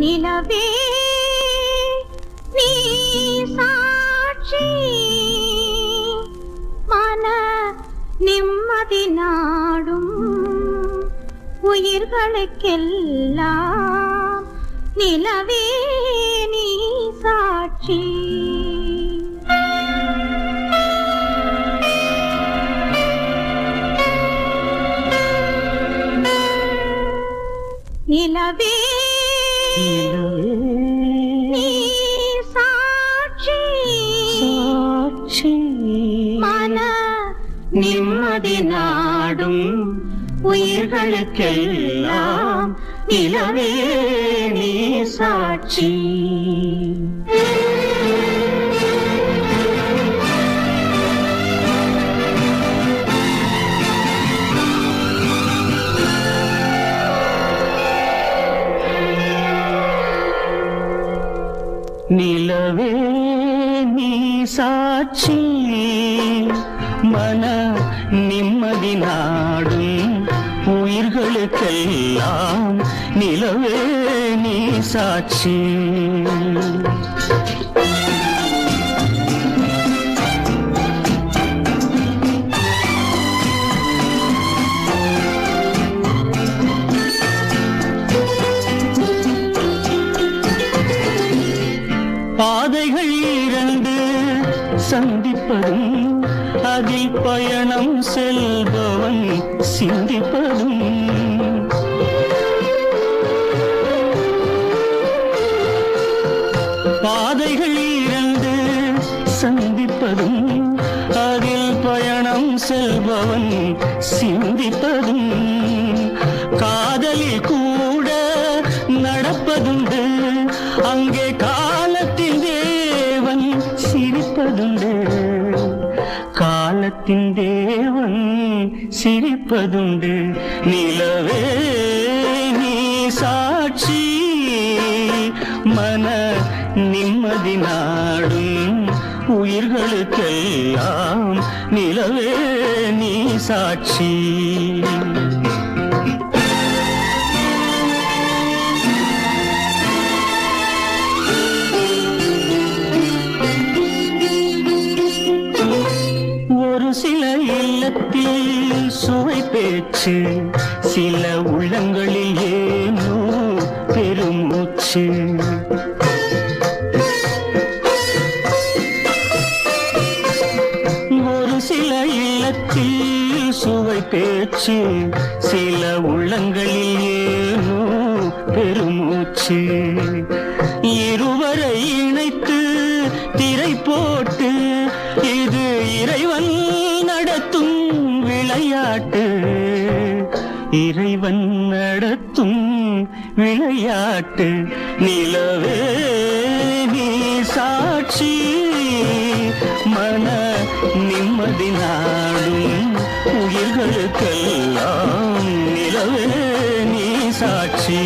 நிலவே நீ சாட்சி. மன நிம்மதி நாடும் உயிர்களுக்கெல்லாம் நிலவே நீ சாட்சி. நிலவே நிம்மதி நாடும் உயிர்களுக்கெல்லாம் நிலவே நீ சாட்சி. நிலவே நீ சாட்சி. மன நிம்மதி நாடும் உயிர்களுக்கெல்லாம் நிலவே நீ சாட்சி. பாதைகள் இரண்டு சந்திப்பதும் அதில் பயணம் செல்பவன் சிந்திப்பதும். பாதைகள் இரண்டு சந்திப்பதும் அதில் பயணம் செல்பவன் சிந்திப்பதும். காதலில் கூட நடப்பதுண்டு அங்கே காலத்தின் தேவன் சிரிப்பதுண்டு. நிலவே நீ சாட்சி மன நிம்மதி நாடும் உயிர்களுக்கெல்லாம் நிலவே நீ சாட்சி. சுவை பேச்சு. சில உள்ளங்களில் ஏனோ பெருமூச்சு. ஒரு சில இல்லத்தில் சுவை பேச்சு. சில உள்ளங்களில் ஏனோ பெருமூச்சு. இருவரை இணைத்து திரை போட்டு இது இறைவன் நடத்தும் விளையாட்டு. இறைவன் நடத்தும் விளையாட்டு. நிலவே நீ சாட்சி. மன நிம்மதி நாடும் உயிர்களுக்கெல்லாம் நிலவே நீ சாட்சி.